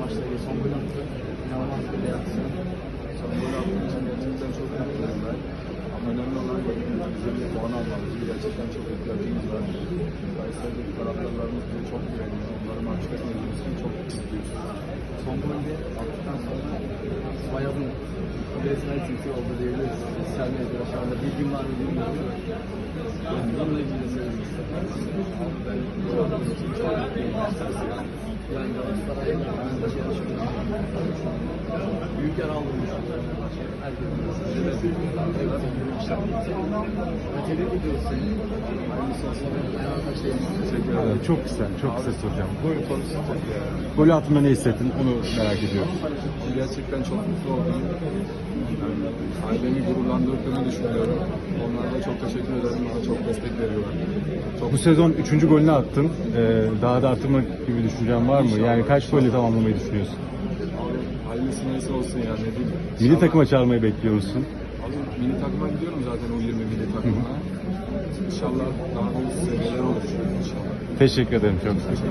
maçta son gol attı. İnanılmaz bir reaksiyon. Son gol attığım için gerçekten çok mutluyum ben. Ama önemli olan bizim de puan almamız. Gerçekten çok ihtiyacımız var. Kayseri'deki taraftarlarımız bize çok güveniyor. Onları maç etmediğimiz için çok mutluyuz. Son golde attıktan sonra Bayaz'ın resmen sesi oldu diyebiliriz. Sosyal medyada şu anda bir gün var mı bilmiyorum. Bununla ilgili de söylemek istedim. Ben bu adam için çok mutluyum. Büyük yer aldım. Çok kısa, çok kısa soracağım. Buyurun. Golü attığında ne hissettin? Onu merak ediyorum. Gerçekten çok mutlu oldum. Yani ailemi gururlandırdığını düşünüyorum. Onlara da çok teşekkür ederim. Bana çok destek veriyorlar. Bu sezon üçüncü golünü attın. Ee, daha da arttırmak gibi düşüncen var mı? Yani kaç golle tamamlamayı düşünüyorsun? Hayırlısı neyse olsun ya ne diyeyim. Milli takıma çağırmayı bekliyor musun? Abi, milli takıma gidiyorum zaten o 20 milli takımına. İnşallah daha da üst seviyeler olur inşallah. Teşekkür ederim çok.